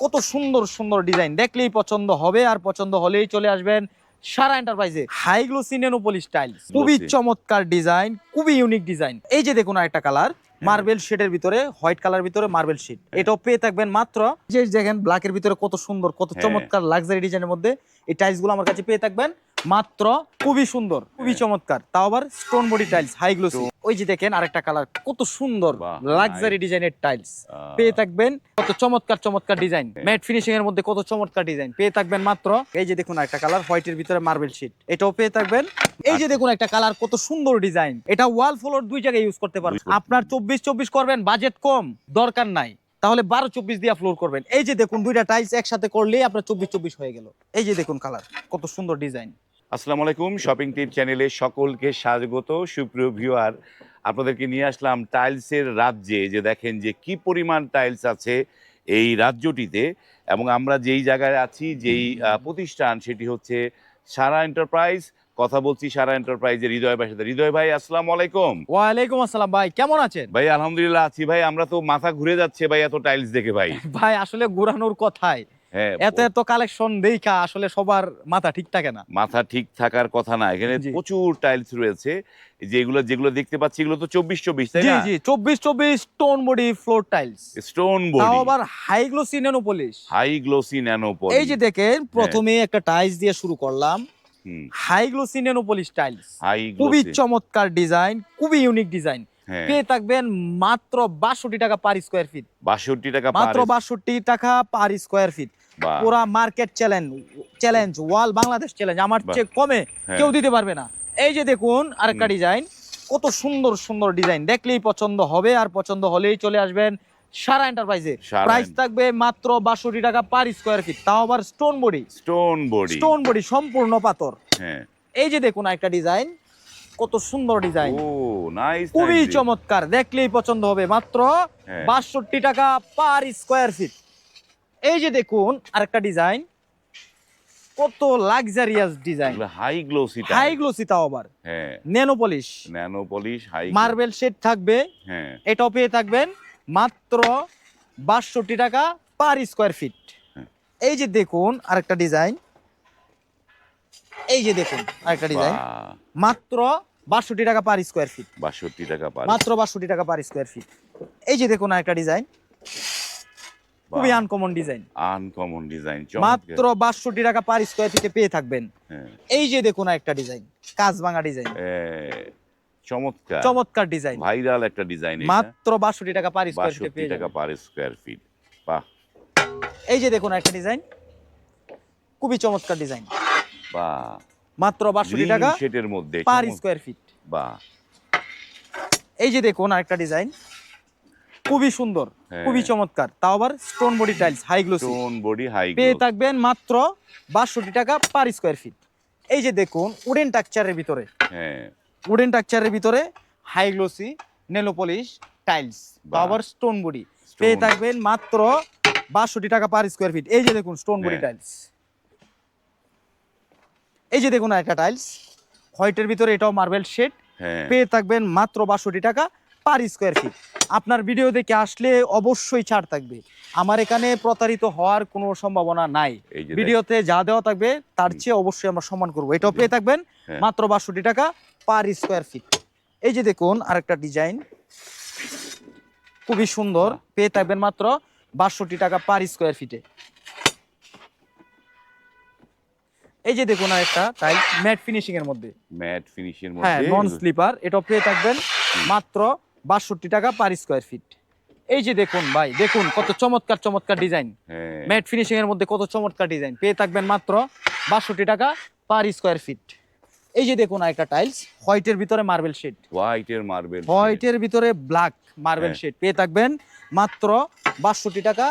কত সুন্দর সুন্দর ডিজাইন দেখলেই পছন্দ হবে আর পছন্দ হলেই চলে আসবেন সারা এন্টারপ্রাইজে হাই গ্লোসি নেনোপলি স্টাইল খুবই চমৎকার ডিজাইন খুবই ইউনিক ডিজাইন এই যে দেখুন একটা কালার মার্বেল শেডের ভিতরে হোয়াইট কালার ভিতরে মার্বেল শেড এটাও পেয়ে থাকবেন মাত্র যে দেখেন ব্ল্যাকের ভিতরে কত সুন্দর কত হ্যাঁ। চমৎকার লাক্সারি ডিজাইনের মধ্যে। এই টাইলসগুলো আমার কাছে পেয়ে থাকবেন। মাত্র খুবই সুন্দর খুবই। চমৎকার। তাও আবার stone body tiles high glossy ওই যে দেখেন আরেকটা কালার কত সুন্দর লাক্সারি. ডিজাইনের টাইলস পেয়ে থাকবেন কত চমৎকার চমৎকার ডিজাইন। ম্যাট ফিনিশিং এর মধ্যে কত চমৎকার ডিজাইন পেয়ে থাকবেন মাত্র এই যে দেখুন একটা কালার হোয়াইটের ভিতরে মার্বেল শিট এটাও পেয়ে থাকবেন। এই যে দেখুন একটা কালার কত সুন্দর ডিজাইন এটা ওয়াল ফ্লোর দুই জায়গায় ইউজ করতে পারবেন। আপনার চব্বিশ চব্বিশ করবেন বাজেট কম দরকার নাই। তাহলে বারো চব্বিশ দিয়ে ফ্লোর করবেন। এই যে দেখুন দুইটা টাইলস একসাথে করলেই আপনার চব্বিশ চব্বিশ হয়ে গেল। এই যে দেখুন কালার কত সুন্দর ডিজাইন আসসালামু আলাইকুম শপিং টিপ চ্যানেলে সকলকে স্বাগত সুপ্রিয় ভিউয়ার আপনাদেরকে নিয়ে আসলাম টাইলসের রাজ্যে যে দেখেন যে কি পরিমাণ টাইলস আছে এই রাজ্যটিতে। এবং আমরা যেই জায়গায় আছি যেই প্রতিষ্ঠান সেটি হচ্ছে সারা এন্টারপ্রাইজ কথা বলছি সারা এন্টারপ্রাইজের হৃদয় ভাইয়ের সাথে। হৃদয় ভাই আসসালামু আলাইকুম। ওয়ালাইকুম আসসালাম ভাই কেমন আছেন? ভাই আলহামদুলিল্লাহ আছি। ভাই আমরা তো মাথা ঘুরে যাচ্ছে ভাই এত টাইলস দেখে ভাই। ভাই আসলে ঘুরানোর কথাই। হ্যাঁ এত এত কালেকশন দেখা আসলে সবার মাথা ঠিক থাকে না। মাথা ঠিক থাকার কথা না। এখানে। প্রচুর টাইলস রয়েছে। যেগুলো যেগুলো দেখতে পাচ্ছি এগুলো তো চব্বিশ চব্বিশ তাই জি না? জি চব্বিশ চব্বিশ stone body floor tiles stone তাও আবার high glossy nano polish high glossy nano poly এই যে দেখেন প্রথমে একটা টাইলস দিয়ে শুরু করলাম। High glossy nano polish tiles খুবই চমৎকার ডিজাইন খুবই ইউনিক ডিজাইন হ্যাঁ পেয়ে থাকবেন মাত্র বাষট্টি টাকা পার স্কোয়ার ফিট 62 টাকা মাত্র বাষট্টি টাকা পার স্কোয়ার ফিট পুরা market challenge challenge wall Bangladesh challenge আমার চেয়ে কমে হ্যাঁ। কেউ দিতে পারবে না। এই যে দেখুন আরেকটা। ডিজাইন কত সুন্দর সুন্দর ডিজাইন দেখলেই পছন্দ হবে আর পছন্দ হলেই চলে আসবেন সারা এন্টারপ্রাইজে প্রাইস থাকবে মাত্র বাষট্টি টাকা পার স্কোয়ার ফিট তাও আবার stone body stone body stone body সম্পূর্ণ পাথর। হ্যাঁ। এই যে দেখুন একটা ডিজাইন কত সুন্দর ডিজাইন। ও নাইস খুবই চমৎকার দেখলেই পছন্দ হবে। মাত্র হ্যাঁ। বাষট্টি টাকা পার স্কোয়ার ফিট এই যে দেখুন আরেকটা ডিজাইন। কত luxurious design. High glossy high glossy তাও আবার। হ্যাঁ। Nano polish nano polish high marble shade থাকবে। হ্যাঁ। এটাও পেয়ে থাকবেন। মাত্র বাষট্টি টাকা পার স্কোয়ার ফিট। এই যে দেখুন আরেকটা ডিজাইন। এই যে দেখুন আরেকটা ডিজাইন। মাত্র বাষট্টি টাকা পার স্কোয়ার ফিট 62 টাকা পার মাত্র বাষট্টি টাকা পার স্কোয়ার ফিট এই যে দেখুন আরেকটা ডিজাইন খুবই আনকমন ডিজাইন আনকমন ডিজাইন মাত্র বাষট্টি টাকা পার স্কোয়ার ফিটে পেয়ে থাকবেন। হ্যাঁ। এই যে দেখুন একটা ডিজাইন কাজ ভাঙা ডিজাইন চমৎকার। চমৎকার ডিজাইন ভাইরাল একটা ডিজাইন মাত্র বাষট্টি টাকা পার স্কোয়ার ফিটে 62 পেয়ে টাকা পার স্কয়ার ফিট বাহ। এই যে দেখুন একটা ডিজাইন খুবই চমৎকার ডিজাইন বাহ। মাত্র বাষট্টি টাকা শেটের মধ্যে পার স্কোয়ার ফিট বাহ। এই যে দেখুন আরেকটা ডিজাইন খুবই সুন্দর হ্যাঁ। খুবই চমৎকার। তাও আবার stone body tiles high glossy stone body high পেয়ে থাকবেন মাত্র বাষট্টি টাকা পার স্কোয়ার ফিট এই যে দেখুন উডেন টাকচারের ভিতরে। হ্যাঁ। উডেন টাকচারের ভিতরে high glossy nano polish tiles. আবার স্টোন বডি পেয়ে থাকবেন মাত্র বাষট্টি টাকা পার স্কোয়ার ফিট এই যে দেখুন স্টোন বডি। টাইলস এই যে দেখুন একটা টাইলস হোয়াইটের ভিতরে এটাও মার্বেল শেড হ্যাঁ। পেয়ে থাকবেন মাত্র বাষট্টি টাকা পার স্কোয়ার ফিট আপনার ভিডিও দেখে আসলে অবশ্যই ছাড় থাকবে। আমার এখানে প্রতারিত হওয়ার কোনো সম্ভাবনা নাই। ভিডিওতে যা দেওয়া থাকবে তার চেয়ে অবশ্যই আমরা সম্মান করব। এটাও পেয়ে থাকবেন হ্যাঁ। মাত্র বাষট্টি টাকা পার স্কোয়ার ফিট এই যে দেখুন আরেকটা ডিজাইন খুবই সুন্দর। পেয়ে থাকবেন মাত্র বাষট্টি টাকা পার স্কোয়ার ফিটে এই যে দেখুন আরেকটা তাই ম্যাট ফিনিশিং এর মধ্যে। ম্যাট ফিনিশিং হ্যাঁ মধ্যে। হ্যাঁ নন স্লিপার এটা পেয়ে থাকবেন মাত্র বাষট্টি টাকা পার স্কোয়ার ফিট এই যে দেখুন ভাই দেখুন কত চমৎকার চমৎকার ডিজাইন ম্যাট ফিনিশিং এর মধ্যে কত চমৎকার ডিজাইন পেয়ে থাকবেন মাত্র বাষট্টি টাকা পার স্কোয়ার ফিট এই যে দেখুন একটা টাইলস হোয়াইটের ভিতরে মার্বেল শেড হোয়াইটের মার্বেল হোয়াইটের ভিতরে ব্ল্যাক মার্বেল। শেড পেয়ে থাকবেন মাত্র বাষট্টি টাকা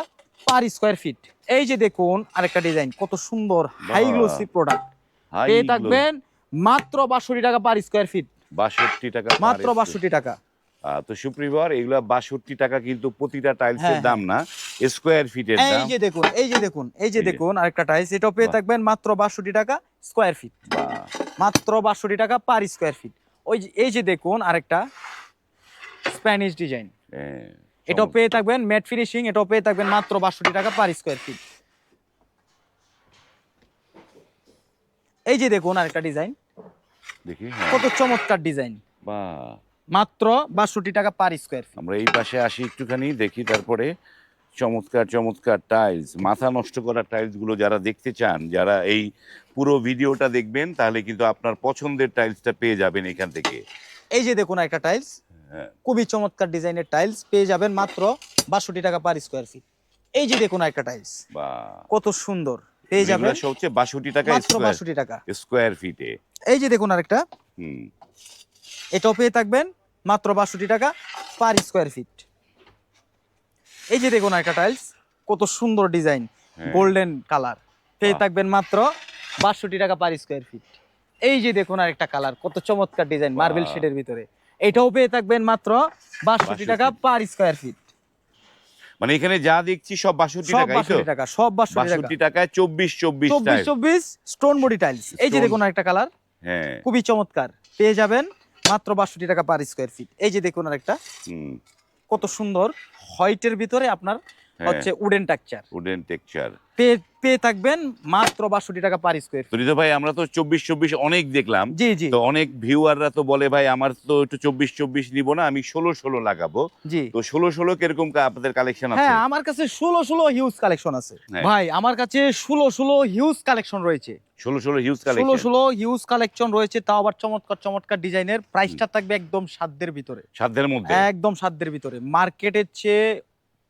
পার স্কোয়ার ফিট। এই যে দেখুন আরেকটা ডিজাইন কত সুন্দর হাই গ্লোসি প্রোডাক্ট পেয়ে থাকবেন মাত্র বাষট্টি টাকা পার স্কোয়ার ফিট বাষট্টি টাকা মাত্র বাষট্টি টাকা। তো সুপ্রিয়র এগুলা বাষট্টি টাকা কিন্তু প্রতিটা টাইলসের হ্যাঁ, দাম না স্কোয়ার ফিটের এই যে দেখুন এই যে দেখুন এই যে দেখুন আরেকটা টাইলস এটাও পেয়ে থাকবেন মাত্র বাষট্টি টাকা স্কোয়ার ফিট মাত্র বাষট্টি টাকা পার স্কোয়ার ফিট ওই যে এই যে দেখুন আরেকটা স্প্যানিশ ডিজাইন হ্যাঁ, এটাও পেয়ে থাকবেন ম্যাট ফিনিশিং এটাও পেয়ে থাকবেন মাত্র বাষট্টি টাকা পার স্কোয়ার ফিট এই যে দেখুন আরেকটা ডিজাইন দেখি হ্যাঁ। কত চমৎকার ডিজাইন বা। মাত্র বাষট্টি টাকা পার স্কোয়ার ফিট আমরা এই পাশে আসি একটুখানি দেখি তারপরে চমৎকার চমৎকার টাইলস মাথা নষ্ট করা টাইলসগুলো যারা দেখতে চান যারা এই পুরো ভিডিওটা দেখবেন তাহলে কিন্তু আপনার পছন্দের টাইলসটা পেয়ে যাবেন এখান থেকে। এই যে দেখুন একটা টাইলস খুবই চমৎকার ডিজাইনের টাইলস পেয়ে যাবেন মাত্র বাষট্টি টাকা পার স্কোয়ার ফিট এই যে দেখুন একটা টাইলস কত সুন্দর। পেয়ে যাবেন হচ্ছে বাষট্টি টাকা মাত্র বাষট্টি টাকা। স্কোয়ার ফিটে এই যে দেখুন আরেকটা। এটাও পেয়ে থাকবেন মাত্র বাষট্টি টাকা পার স্কোয়ার ফিট এই যে দেখুন একটা টাইলস কত সুন্দর ডিজাইন। হ্যাঁ। গোল্ডেন কালার পেয়ে থাকবেন মাত্র বাষট্টি টাকা পার স্কোয়ার ফিট এই যে দেখুন আরেকটা কালার কত চমৎকার ডিজাইন। মার্বেল। শেডের ভিতরে। এটাও পেয়ে থাকবেন মাত্র বাষট্টি টাকা পার স্কোয়ার ফিট মানে এখানে যা দেখছি সব বাষট্টি টাকা সব বাষট্টি টাকা। টাকায় চব্বিশ চব্বিশ চব্বিশ চব্বিশ স্টোন বডি টাইলস এই যে দেখুন একটা কালার হ্যাঁ। খুবই চমৎকার। পেয়ে যাবেন মাত্র বাষট্টি টাকা পার স্কোয়ার ফিট এই যে দেখুন আরেকটা। হুম। কত সুন্দর। হোয়াইটের ভিতরে আপনার হচ্ছে উডেন টাকচার উডেন টেক্সচার পেয়ে পেয়ে থাকবেন মাত্র বাষট্টি টাকা পার স্কোয়ার তো ভাই আমরা তো চব্বিশ চব্বিশ অনেক দেখলাম। জি জি। তো অনেক ভিউয়াররা তো বলে ভাই আমার তো একটু চব্বিশ চব্বিশ নিব না আমি ষোলো ষোলো লাগাবো। জি। তো ষোলো ষোলো কীরকম আপনাদের কালেকশন আছে? হ্যাঁ আমার কাছে ষোলো ষোলো হিউজ কালেকশন আছে। হ্যাঁ। ভাই আমার কাছে ষোলো ষোলো হিউজ কালেকশন রয়েছে। ষোলো ষোলো হিউজ ষোলো ষোলো হিউজ কালেকশন রয়েছে তাও আবার চমৎকার চমৎকার ডিজাইনের প্রাইসটা থাকবে একদম সাধ্যের ভিতরে। সাধ্যের মধ্যে? একদম সাধ্যের ভিতরে। মার্কেটের চেয়ে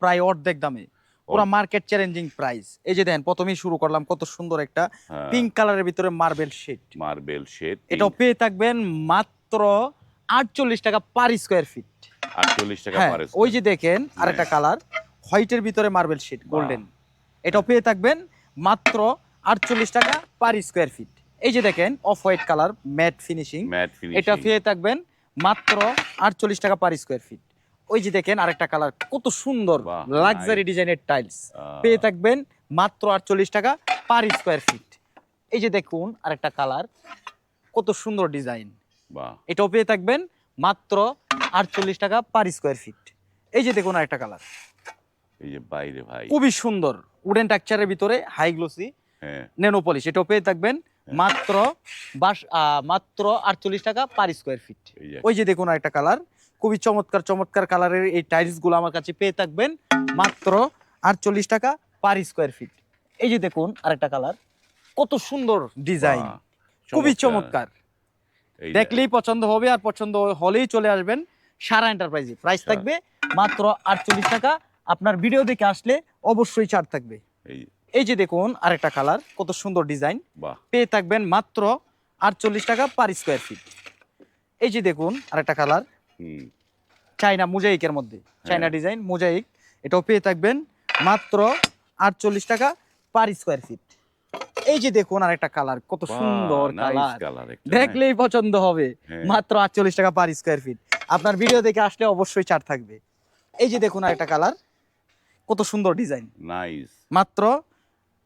প্রায় অর্ধেক দামে। পুরো মার্কেট চ্যালেঞ্জিং প্রাইস এই যে দেখেন প্রথমেই শুরু করলাম কত সুন্দর একটা পিঙ্ক কালারের ভিতরে মার্বেল শেড মার্বেল শেড এটাও পেয়ে থাকবেন মাত্র আটচল্লিশ টাকা পার স্কোয়ার ফিট আটচল্লিশ টাকা হ্যাঁ ওই যে দেখেন আরেকটা কালার হোয়াইটের ভিতরে মার্বেল শেড গোল্ডেন এটাও পেয়ে থাকবেন মাত্র আটচল্লিশ টাকা পার স্কোয়ার ফিট এই যে দেখেন off white colour matte finishing এটা পেয়ে থাকবেন মাত্র আটচল্লিশ টাকা পার স্কোয়ার ফিট ওই যে দেখেন আরেকটা কালার কত সুন্দর লাক্সারি ডিজাইনের টাইলস পেয়ে থাকবেন মাত্র আটচল্লিশ টাকা পার স্কোয়ার ফিট এই যে দেখুন আরেকটা কালার কত সুন্দর ডিজাইন এটাও পেয়ে থাকবেন মাত্র আটচল্লিশ টাকা পার স্কোয়ার ফিট এই যে দেখুন আরেকটা কালার এই যে বাইরে ভাই। খুবই সুন্দর উডেন টাকচারের ভিতরে হাই গ্লোসি হ্যাঁ। নেনো পলিশ এটাও পেয়ে থাকবেন মাত্র বাস মাত্র আটচল্লিশ টাকা পার স্কোয়ার ফিট ওই যে দেখুন একটা কালার খুবই চমৎকার চমৎকার কালারের এই টাইলসগুলো আমার কাছে পেয়ে থাকবেন। মাত্র আটচল্লিশ টাকা পার স্কোয়ার ফিট এই যে দেখুন আরেকটা কালার কত সুন্দর ডিজাইন খুবই চমৎকার। দেখলেই পছন্দ হবে আর পছন্দ হলেই চলে আসবেন সারা এন্টারপ্রাইজে প্রাইস থাকবে মাত্র আটচল্লিশ টাকা। আপনার ভিডিও দেখে আসলে অবশ্যই ছাড় থাকবে। এই। যে দেখুন আরেকটা কালার কত সুন্দর ডিজাইন পেয়ে থাকবেন মাত্র আটচল্লিশ টাকা পার স্কোয়ার ফিট এই যে দেখুন আরেকটা কালার চাইনা মোজাইকের মধ্যে। হ্যাঁ। Design mosaic. এটাও পেয়ে থাকবেন মাত্র আটচল্লিশ টাকা পার স্কোয়ার ফিট। এই যে দেখুন আর একটা কালার কত সুন্দর কালার। কালার দেখলেই পছন্দ হবে। হ্যাঁ। মাত্র আটচল্লিশ টাকা পার স্কোয়ার ফিট। আপনার ভিডিও দেখে আসলে অবশ্যই ছাড় থাকবে। এই যে দেখুন আরেকটা কালার কত সুন্দর ডিজাইন। নাইস মাত্র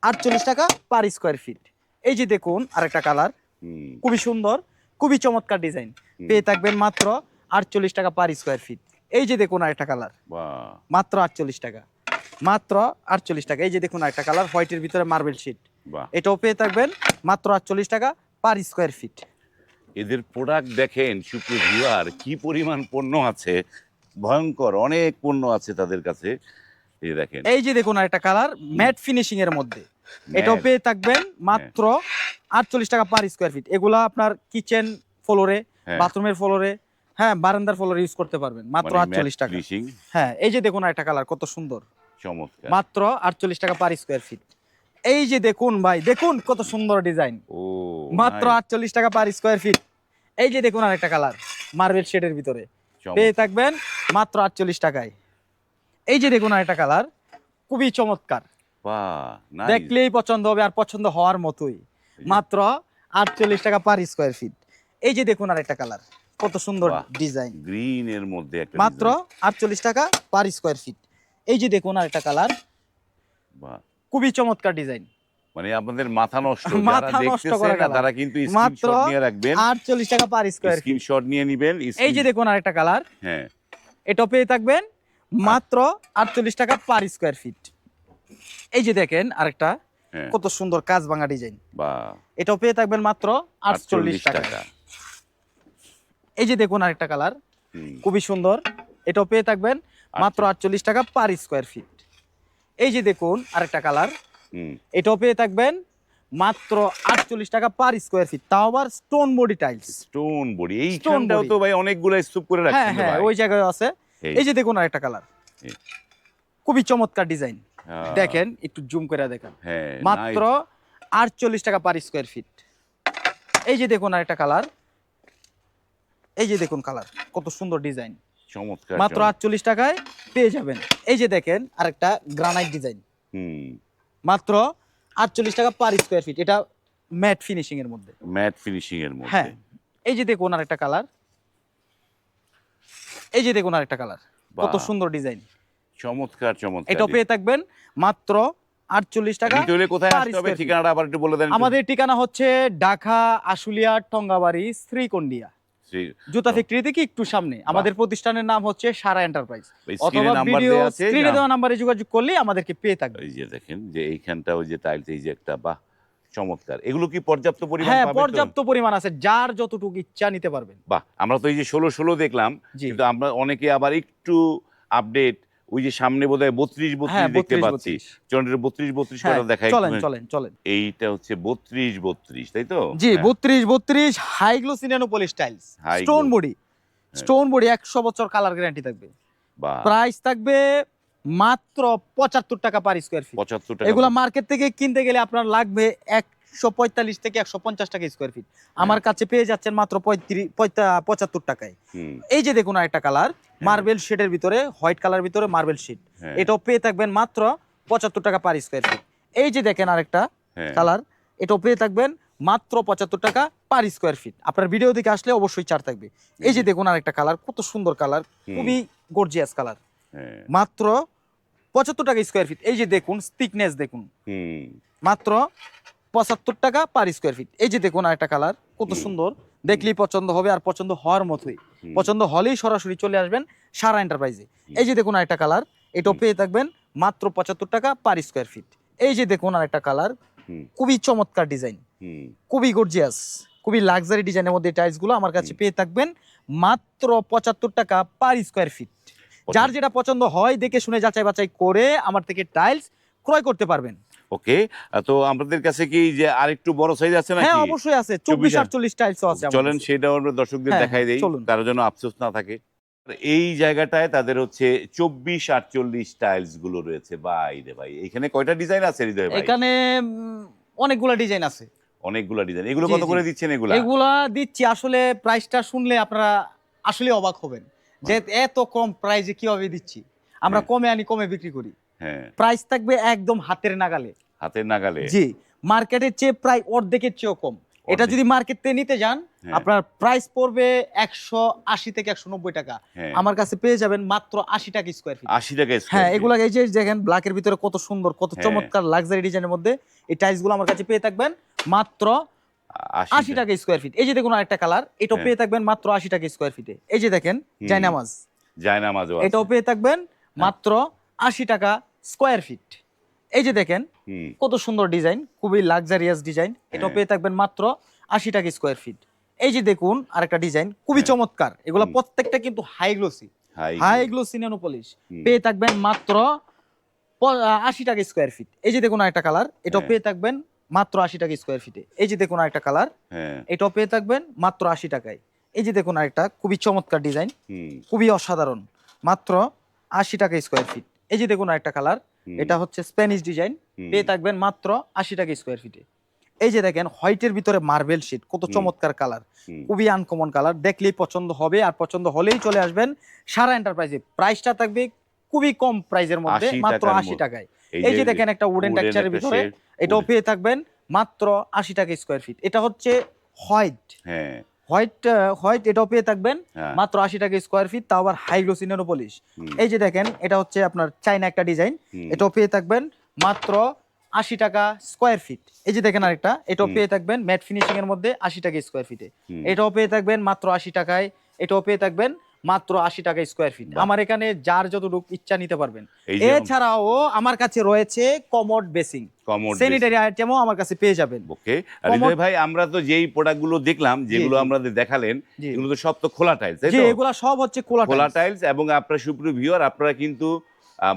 আটচল্লিশ টাকা পার স্কোয়ার ফিট। এই যে দেখুন আরেকটা কালার খুবই সুন্দর খুবই চমৎকার ডিজাইন। পেয়ে থাকবেন মাত্র আটচল্লিশ টাকা পার স্কোয়ার ফিট এই যে দেখুন আরেকটা কালার মাত্র আটচল্লিশ টাকা। মাত্র আটচল্লিশ টাকা। এই যে দেখুন আরেকটা কালার হোয়াইটের ভিতরে মার্বেল শিট এটাও পেয়ে থাকবেন মাত্র আটচল্লিশ টাকা পার স্কোয়ার ফিট এদের প্রোডাক্ট দেখেন সুপ্রিয় ভিউয়ার কি পরিমাণ পণ্য আছে। ভয়ঙ্কর অনেক পণ্য আছে তাদের কাছে। এই দেখেন। এই যে দেখুন আরেকটা কালার ম্যাট ফিনিশিং এর মধ্যে। এটাও পেয়ে থাকবেন মাত্র আটচল্লিশ টাকা পার স্কোয়ার ফিট এগুলা আপনার কিচেন ফ্লোরে হ্যাঁ। বাথরুমের ফ্লোরে হ্যাঁ বারান্দার ফ্লোরে ইউজ করতে পারবেন। মাত্র মানে আটচল্লিশ টাকা। হ্যাঁ এই যে দেখুন একটা কালার কত সুন্দর। চমৎকার। মাত্র আটচল্লিশ টাকা পার স্কোয়ার ফিট এই যে দেখুন ভাই দেখুন কত সুন্দর ডিজাইন ও মাত্র আটচল্লিশ টাকা পার স্কোয়ার ফিট এই যে দেখুন আরেকটা কালার মার্বেল শেডের ভিতরে। পেয়ে থাকবেন মাত্র আটচল্লিশ টাকায়। এই যে দেখুন আরেকটা কালার খুবই চমৎকার। দেখলেই পছন্দ হবে আর পছন্দ হওয়ার মতোই। মাত্র আটচল্লিশ টাকা পার স্কোয়ার ফিট এই যে দেখুন আরেকটা কালার কত সুন্দর ডিজাইন। গ্রিন এর মধ্যে একটা মাত্র আটচল্লিশ টাকা পার স্কোয়ার ফিট এই যে দেখুন আরেকটা কালার design, বাহ। খুবই চমৎকার ডিজাইন। মানে আপনাদের মাথা নষ্ট যারা দেখতেছেন না তারা কিন্তু স্ক্রিনশট নিয়ে রাখবেন। আটচল্লিশ টাকা পার স্কোয়ার ফিট স্ক্রিনশট নিয়ে নেবেন এই যে দেখুন আরেকটা কালার হ্যাঁ। এটাও পেয়ে থাকবেন মাত্র আটচল্লিশ টাকা পার স্কোয়ার ফিট এই যে দেখেন আরেকটা কত সুন্দর কাজ ভাঙা ডিজাইন। বা এটাও পেয়ে থাকবেন মাত্র আটচল্লিশ টাকা। এই যে দেখুন আরেকটা কালার খুবই সুন্দর। এটাও পেয়ে থাকবেন মাত্র আটচল্লিশ টাকা পার স্কোয়ার ফিট এই যে দেখুন আরেকটা কালার এটাও পেয়ে থাকবেন মাত্র আটচল্লিশ টাকা পার স্কোয়ার ফিট তাও আবার stone body tiles stone body এই স্টোনটাও তো ভাই অনেকগুলো স্তূপ করে হ্যাঁ রাখছেন তো হ্যাঁ ওই জায়গায় আছে। এই, যে দেখুন আরেকটা কালার খুবই চমৎকার ডিজাইন হ্যাঁ, দেখেন একটু জুম করে দেখেন। হ্যাঁ মাত্র আটচল্লিশ টাকা পার স্কোয়ার ফিট এই যে দেখুন আরেকটা কালার এই যে দেখুন কালার কত সুন্দর ডিজাইন। চমৎকার মাত্র আটচল্লিশ টাকায় পেয়ে যাবেন। এই যে দেখেন আরেকটা গ্রানাইট ডিজাইন হুম। মাত্র আটচল্লিশ টাকা পার স্কোয়ার ফিট এটা ম্যাট ফিনিশিং এর মধ্যে। ম্যাট ফিনিশিং এর মধ্যে। হ্যাঁ এই যে দেখুন আরেকটা কালার এই যে দেখুন আরেকটা কালার কত সুন্দর ডিজাইন চমৎকার চমৎকার। এটা পেয়ে থাকবেন মাত্র আটচল্লিশ টাকা কোথায় আসতে হবে? ঠিকানাটা আবার একটু বলে দেন আমাদের ঠিকানা হচ্ছে ঢাকা আশুলিয়া টঙ্গাবাড়ি শ্রীকন্ডিয়া। জুতা ফ্যাক্টরি থেকে একটু সামনে? আমাদের প্রতিষ্ঠানের নাম হচ্ছে সারা এন্টারপ্রাইজ। অথবা ভিডিও স্ক্রিনে দেওয়া নাম্বারে যোগাযোগ করলে আমাদেরকে পেয়ে থাকবে। এই যে দেখেন যে এইখানটা ওই যে টাইলস এই যে একটা বাহ চমৎকার। এগুলো কি পর্যাপ্ত পরিমাণ হ্যাঁ পর্যাপ্ত পরিমাণ আছে যার যতটুকু ইচ্ছা নিতে পারবেন। বাহ আমরা তো এই যে ষোলো ষোলো দেখলাম কিন্তু আমরা অনেকে আবার একটু আপডেট ওই যে সামনে বোধহয় বত্রিশ হ্যাঁ বত্রিশ দেখতে পাচ্ছি চন্দ্রের বত্রিশ বত্রিশ হ্যাঁ করে দেখাই চলেন চলেন চলেন। এইটা হচ্ছে বত্রিশ বত্রিশ তাই তো? জি হ্যাঁ, বত্রিশ বত্রিশ high glossy nano polish tiles High stone body stone body একশো বছর কালার গ্যারান্টি থাকবে। প্রাইস থাকবে মাত্র পঁচাত্তর টাকা পার স্কোয়ার ফিট পঁচাত্তর টাকা এগুলা মার্কেট থেকে কিনতে গেলে আপনার লাগবে একশো পঁয়তাল্লিশ থেকে একশো পঞ্চাশ টাকা স্কোয়ার ফিট আমার কাছে পেয়ে যাচ্ছেন মাত্র পঁয়ত্রিশ পঁচাত্তর টাকায়। এই যে দেখুন একটা কালার মার্বেল শেডের ভিতরে হোয়াইট কালার ভিতরে মার্বেল শেড হ্যাঁ, এটাও পেয়ে থাকবেন মাত্র পঁচাত্তর টাকা পার স্কোয়ার ফিট এই যে দেখেন আরেকটা হ্যাঁ, কালার এটাও পেয়ে থাকবেন মাত্র পঁচাত্তর টাকা পার স্কোয়ার ফিট আপনার ভিডিও দিকে আসলে অবশ্যই চার থাকবে। এই যে দেখুন আরেকটা কালার কত সুন্দর কালার খুবই গর্জিয়াস কালার হ্যাঁ, মাত্র পঁচাত্তর টাকা স্কোয়ার ফিট এই যে দেখুন স্টিকনেস দেখুন। মাত্র পঁচাত্তর টাকা পার স্কোয়ার ফিট এই যে দেখুন আরেকটা কালার কত সুন্দর। দেখলেই পছন্দ হবে আর পছন্দ হওয়ার মতোই। পছন্দ হলেই সরাসরি চলে আসবেন সারা এন্টারপ্রাইজে এই যে দেখুন আরেকটা কালার এটাও পেয়ে থাকবেন মাত্র পঁচাত্তর টাকা পার স্কোয়ার ফিট এই যে দেখুন আরেকটা কালার খুবই চমৎকার ডিজাইন খুবই গর্জিয়াস খুবই লাক্সারি ডিজাইনের মধ্যে টাইলসগুলো আমার কাছে পেয়ে থাকবেন মাত্র পঁচাত্তর টাকা পার স্কোয়ার ফিট যার যেটা পছন্দ হয় দেখে শুনে যাচাই বাছাই করে আমার থেকে টাইলস ক্রয় করতে পারবেন। ওকে? তো আমাদের কাছে কি যে আরেকটু বড় সাইজ আছে হ্যাঁ অবশ্যই আছে। চব্বিশ চব্বিশ আটচল্লিশ টাইলসও আছে চলেন সেটাও আমরা দর্শকদের হ্যাঁ, দেখাই দেই। তার জন্য আফসোস না থাকে। এই জায়গাটায় তাদের হচ্ছে চব্বিশ আটচল্লিশ টাইলসগুলো রয়েছে। ভাই রে ভাই এখানে কয়টা ডিজাইন আছে হৃদয় ভাই? এখানে অনেকগুলা ডিজাইন আছে। অনেকগুলো ডিজাইন এগুলো কত করে দিচ্ছেন এগুলা? এগুলা দিচ্ছি। আসলে প্রাইসটা শুনলে আপনারা আসলে অবাক হবেন। যে এত কম প্রাইসে কীভাবে দিচ্ছি? আমরা হ্যাঁ। কমে আনি কমে বিক্রি করি। হ্যাঁ। প্রাইস থাকবে একদম হাতের নাগালে। হাতের নাগালে। জি মার্কেটের চেয়ে প্রায় অর্ধেকের চেয়েও কম। এটা যদি মার্কেট নিতে যান হ্যাঁ, আপনার প্রাইস পড়বে একশো আশি থেকে একশো নব্বই টাকা। হ্যাঁ। আমার কাছে পেয়ে যাবেন মাত্র আশি টাকা স্কোয়ার ফিট আশি টাকা হ্যাঁ। এগুলা এই যে দেখেন ব্ল্যাকের ভিতরে কত সুন্দর কত হ্যাঁ। চমৎকার লাক্সারি ডিজাইনের মধ্যে এই টাইলসগুলো আমার কাছে পেয়ে থাকবেন মাত্র আশি টাকা। স্কোয়ার ফিট এই যে দেখুন আরেকটা কালার এটাও। পেয়ে থাকবেন মাত্র আশি টাকা স্কোয়ার ফিটে এই যে দেখেন হুম। জায়নামাজ। এটাও পেয়ে থাকবেন মাত্র আশি টাকা স্কোয়ার ফিট এই যে দেখেন কত সুন্দর ডিজাইন খুবই লাক্সারিয়াস ডিজাইন। এটাও হ্যাঁ। পেয়ে থাকবেন মাত্র আশি টাকা স্কোয়ার ফিট এই যে দেখুন আরেকটা ডিজাইন খুবই হ্যাঁ। চমৎকার। এগুলো। প্রত্যেকটা কিন্তু high glossy high glossy nano polish পেয়ে থাকবেন মাত্র আশি টাকা স্কোয়ার ফিট এই যে দেখুন আরেকটা কালার হ্যাঁ। পেয়ে থাকবেন মাত্র আশি টাকা স্কোয়ার ফিটে এই যে দেখুন আরেকটা কালার হ্যাঁ। এটাও পেয়ে থাকবেন মাত্র আশি টাকায়। এই যে দেখুন আরেকটা খুবই চমৎকার ডিজাইন। খুবই অসাধারণ। মাত্র আশি টাকা স্কোয়ার ফিট এই যে দেখুন আরেকটা কালার এটা হচ্ছে স্প্যানিশ ডিজাইন পেয়ে থাকবেন মাত্র আশি টাকা স্কোয়ার ফিটে এই যে দেখেন হোয়াইটের ভিতরে মার্বেল শিট কত চমৎকার কালার খুবই আনকমন কালার দেখলেই পছন্দ হবে আর পছন্দ হলেই চলে আসবেন সারা এন্টারপ্রাইজে প্রাইসটা থাকবে খুবই কম প্রাইসের মধ্যে মাত্র আশি টাকায়। এই যে দেখেন একটা উডেন টেক্সচারের ভিতরে এটাও পেয়ে থাকবেন মাত্র আশি টাকা স্কোয়ার ফিট এটা হচ্ছে হোয়াইট হ্যাঁ। হোয়াইট হোয়াইট এটাও পেয়ে থাকবেন। হ্যাঁ, মাত্র আশি টাকা স্কোয়ার ফিট তাও আবার হাইগ্লোসিনেরও পলিশ এই যে দেখেন এটা হচ্ছে আপনার চাইনা একটা ডিজাইন এটাও পেয়ে থাকবেন মাত্র আশি টাকা স্কোয়ার ফিট এই যে দেখেন আরেকটা এটাও পেয়ে থাকবেন ম্যাট ফিনিশিং এর মধ্যে আশি টাকা স্কোয়ার ফিটে এটাও পেয়ে থাকবেন মাত্র আশি টাকায়। এটাও পেয়ে থাকবেন মাত্র আশি টাকা স্কোয়ার ফিট আমার এখানে যার যতটুকু ইচ্ছা নিতে পারবেন। এছাড়াও আমার কাছে রয়েছে কমোড বেসিং স্যানিটারি আইটেমও আমার কাছে পেয়ে যাবেন। ওকে হৃদয় ভাই আমরা তো যেই প্রোডাক্টগুলো দেখলাম যেগুলো আমাদের দেখালেন এগুলো তো সব তো খোলা টাইলস তাই জি এগুলা সব হচ্ছে কোলা খোলা টাইলস। এবং আপনার সুপ্রিয় ভিউয়ার আপনারা কিন্তু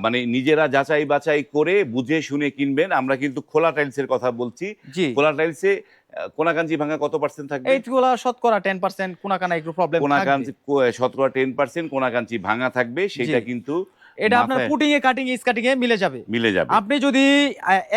মানে নিজেরা যাচাই বাছাই করে বুঝে শুনে কিনবেন। আমরা কিন্তু খোলা টাইলসের কথা বলছি। খোলা টাইলসে ভাঙা কত পার্সেন্ট থাকবে? এইগুলা শতকরা টেন পার্সেন্ট কোনাকানা একটু প্রবলেম শতকরা টেন পার্সেন্ট ভাঙা থাকবে সেটা কিন্তু এটা আপনার পুটিং এ কাটিং এ স্কাটিং এ মিলে যাবে। মিলে যাবে। আপনি যদি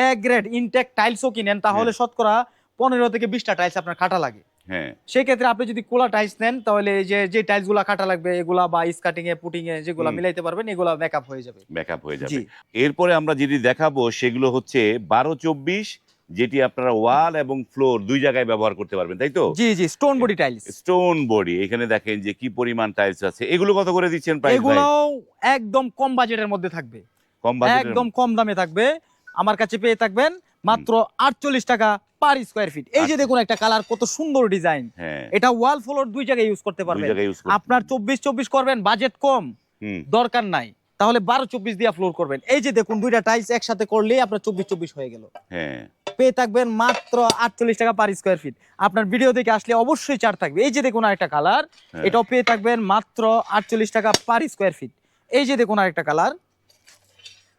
এক গ্রেড ইনটেক টাইলসও কিনেন তাহলে শতকরা পনেরো থেকে বিশটা টাইলস আপনার কাটা লাগে। হ্যাঁ। সেই ক্ষেত্রে আপনি যদি কোলা টাইলস নেন তাহলে এই যে যে টাইলসগুলা কাটা লাগবে এগুলা বা স্কাটিং এ পুটিং এ যেগুলা মিলাইতে পারবেন এগুলা মেকআপ হয়ে যাবে। ব্যাকআপ হয়ে যাবে। এরপরে আমরা যেটি দেখাবো সেগুলো হচ্ছে বারো চব্বিশ যেটি আপনারা ওয়াল এবং ফ্লোর দুই জায়গায় ব্যবহার করতে পারবেন তাই তো? জি জি stone body tiles stone body এখানে দেখেন যে কি পরিমাণ টাইলস আছে। এগুলো কত করে দিচ্ছেন প্রাইস ভাই? এগুলোও একদম কম বাজেটের মধ্যে থাকবে। কম বাজেটের একদম কম দামে থাকবে। আমার কাছে পেয়ে থাকবেন মাত্র আটচল্লিশ টাকা পার স্কোয়ার ফিট এই যে আচ্ছা। দেখুন একটা কালার কত সুন্দর ডিজাইন হ্যাঁ। এটা ওয়াল ফ্লোর দুই জায়গায় ইউজ করতে পারবেন। আপনার চব্বিশ চব্বিশ করবেন বাজেট কম। দরকার নাই। তাহলে বারো চব্বিশ দিয়ে ফ্লোর করবেন। এই যে দেখুন দুইটা টাইলস একসাথে করলেই আপনার চব্বিশ চব্বিশ হয়ে গেল। হ্যাঁ। পেয়ে থাকবেন মাত্র আটচল্লিশ টাকা পার স্কোয়ার ফিট আপনার ভিডিও দেখে আসলে অবশ্যই চার থাকবে। এই যে দেখুন আরেকটা কালার হ্যাঁ। এটাও পেয়ে থাকবেন মাত্র আটচল্লিশ টাকা পার স্কোয়ার ফিট এই যে দেখুন আরেকটা কালার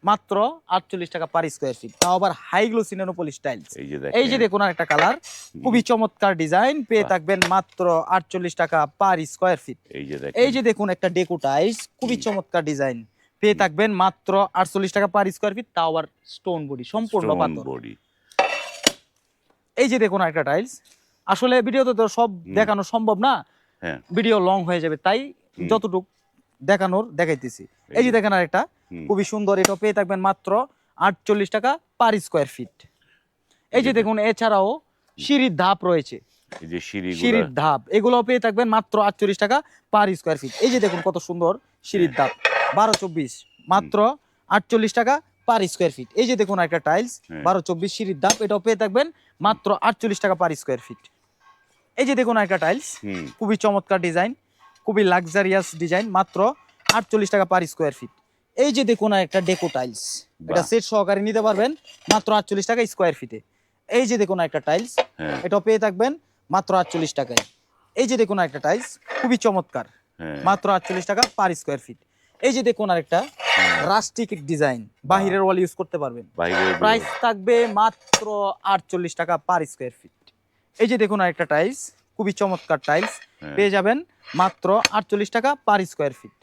মাত্র আটচল্লিশ টাকা পার স্কোয়ার ফিট তাও আবার হাইগ্লো সিনেনোপলিশ টাইলস এই যে এই যে দেখেন আরেকটা কালার খুবই চমৎকার ডিজাইন পেয়ে থাকবেন মাত্র আটচল্লিশ টাকা পার স্কোয়ার ফিট এই যে এই যে দেখুন একটা ডেকো টাইলস খুবই চমৎকার ডিজাইন পেয়ে থাকবেন মাত্র আটচল্লিশ টাকা পার স্কোয়ার ফিট তাও আবার স্টোন বডি সম্পূর্ণ পাথর। বডি এই যে দেখুন একটা টাইলস আসলে ভিডিওতে তো সব দেখানো সম্ভব না। হ্যাঁ। ভিডিও লং হয়ে যাবে তাই যতটুক দেখানোর দেখাইতেছি। এই যে দেখেন আরেকটা খুবই সুন্দর এটা পেয়ে থাকবেন মাত্র আটচল্লিশ টাকা পার স্কোয়ার ফিট এই যে দেখুন এছাড়াও সিঁড়ির ধাপ রয়েছে। এই যে সিঁড়ি সিঁড়ির ধাপ এগুলো পেয়ে থাকবেন মাত্র আটচল্লিশ টাকা পার স্কোয়ার ফিট এই যে দেখুন কত সুন্দর সিঁড়ির ধাপ। বারো চব্বিশ। মাত্র আটচল্লিশ টাকা পার স্কোয়ার ফিট এই যে দেখুন একটা টাইলস হ্যাঁ। বারো চব্বিশ সিঁড়ির দাম এটাও পেয়ে থাকবেন মাত্র আটচল্লিশ টাকা পার স্কোয়ার ফিট এই যে দেখুন একটা টাইলস খুবই চমৎকার ডিজাইন খুবই লাক্সারিয়াস ডিজাইন মাত্র আটচল্লিশ টাকা পার স্কোয়ার ফিট এই যে দেখুন একটা ডেকো টাইলস এটা সেট সহকারে নিতে পারবেন মাত্র আটচল্লিশ টাকা স্কোয়ার ফিটে এই যে দেখুন একটা টাইলস হ্যাঁ। এটাও পেয়ে থাকবেন মাত্র আটচল্লিশ টাকায়। এই যে দেখুন একটা টাইলস খুবই চমৎকার হ্যাঁ। মাত্র আটচল্লিশ টাকা পার স্কোয়ার ফিট এই যে দেখুন আরেকটা রাস্টিক ডিজাইন। বাহিরের ওয়াল ইউজ করতে পারবেন। প্রাইস থাকবে মাত্র আটচল্লিশ টাকা পার স্কোয়ার ফিট এই যে দেখুন আরেকটা টাইলস খুবই চমৎকার টাইলস হ্যাঁ। পেয়ে যাবেন মাত্র আটচল্লিশ টাকা পার স্কোয়ার ফিট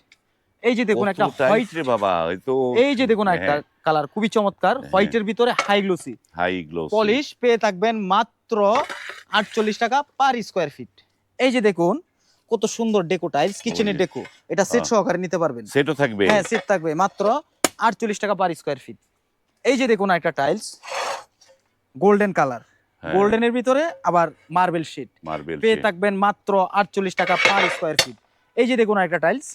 এই যে দেখুন একটা হোয়াইট রে বাবা এই তো এই যে দেখুন একটা কালার খুবই চমৎকার। হ্যাঁ। হোয়াইটের ভিতরে high glossy high gloss polish পেয়ে থাকবেন মাত্র আটচল্লিশ টাকা পার স্কোয়ার ফিট এই যে দেখুন কত সুন্দর ডেকো টাইলস কিচেনের ডেকো। এটা সেট সহকারে নিতে পারবেন। সেটও থাকবে। হ্যাঁ সেট থাকবে। মাত্র আটচল্লিশ টাকা পার স্কোয়ার ফিট এই যে দেখুন একটা টাইলস গোল্ডেন কালার হ্যাঁ, গোল্ডেনের ভিতরে আবার মার্বেল শিট মার্বেল পেয়ে থাকবেন মাত্র আটচল্লিশ টাকা পার স্কোয়ার ফিট এই যে দেখুন একটা টাইলস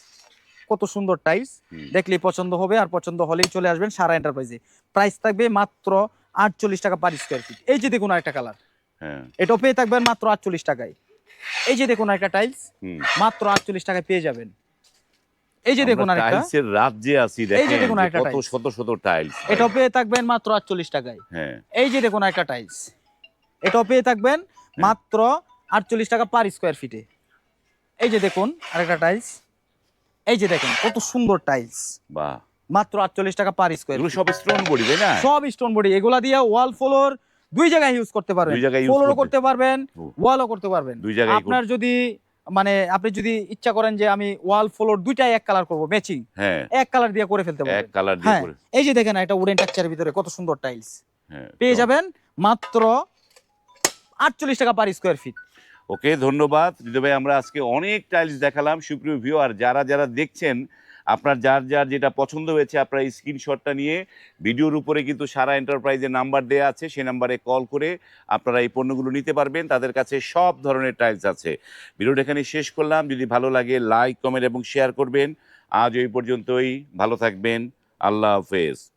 কত সুন্দর টাইলস। দেখলেই পছন্দ হবে আর পছন্দ হলেই চলে আসবেন সারা এন্টারপ্রাইজে প্রাইস থাকবে মাত্র আটচল্লিশ টাকা পার স্কোয়ার ফিট এই যে দেখুন একটা কালার হ্যাঁ। এটাও পেয়ে থাকবেন মাত্র আটচল্লিশ টাকায়। এই যে দেখুন একটা টাইলস মাত্র আটচল্লিশ টাকায় পেয়ে যাবেন। এই যে দেখুন আরেকটা। টাইলসের রাজ্যে আছি এই যে দেখুন আরেকটা কত। শত শত টাইলস এটাও পেয়ে থাকবেন মাত্র আটচল্লিশ টাকায়। হ্যাঁ। এই যে দেখুন একটা টাইলস এটাও পেয়ে থাকবেন মাত্র আটচল্লিশ টাকা পার স্কোয়ার ফিটে এই যে দেখুন আরেকটা টাইলস এই যে দেখেন কত সুন্দর টাইলস বাহ। মাত্র আটচল্লিশ টাকা পার স্কোয়ার এগুলো সব স্টোন বডি তাই না? সব স্টোন বডি এগুলা দিয়ে ওয়াল ফ্লোর দুই জায়গায় ইউজ করতে পারবেন। ফ্লোরও করতে- পারবেন ওয়ালও করতে পারবেন। আপনার যদি মানে আপনি যদি ইচ্ছা করেন যে আমি ওয়াল ফ্লোর দুইটাই এক কালার করব ম্যাচিং হ্যাঁ। এক কালার দিয়ে করে ফেলতে এক পারবেন। কালার দিয়ে হ্যাঁ করে এই যে দেখেন এটা উডেন টেক্সচারের ভিতরে কত সুন্দর টাইলস হ্যাঁ পেয়ে যাবেন মাত্র আটচল্লিশ টাকা পার স্কোয়ার ফিট ওকে ধন্যবাদ। হৃদয় ভাই আমরা আজকে অনেক টাইলস দেখালাম সুপ্রিয় ভিউয়ার যারা যারা দেখছেন আপনার যার যার যেটা পছন্দ হয়েছে, আপনার স্ক্রিনশটটা নিয়ে ভিডিওর উপরে কিন্তু সারা এন্টারপ্রাইজের নাম্বার দেওয়া আছে সেই নাম্বারে কল করে আপনারা এই পণ্যগুলো নিতে পারবেন। তাদের কাছে সব ধরনের টাইলস আছে। ভিডিওটা এখানে শেষ করলাম। যদি ভালো লাগে লাইক কমেন্ট এবং শেয়ার করবেন। আজ ওই পর্যন্তই। ভালো থাকবেন। আল্লাহ হাফেজ।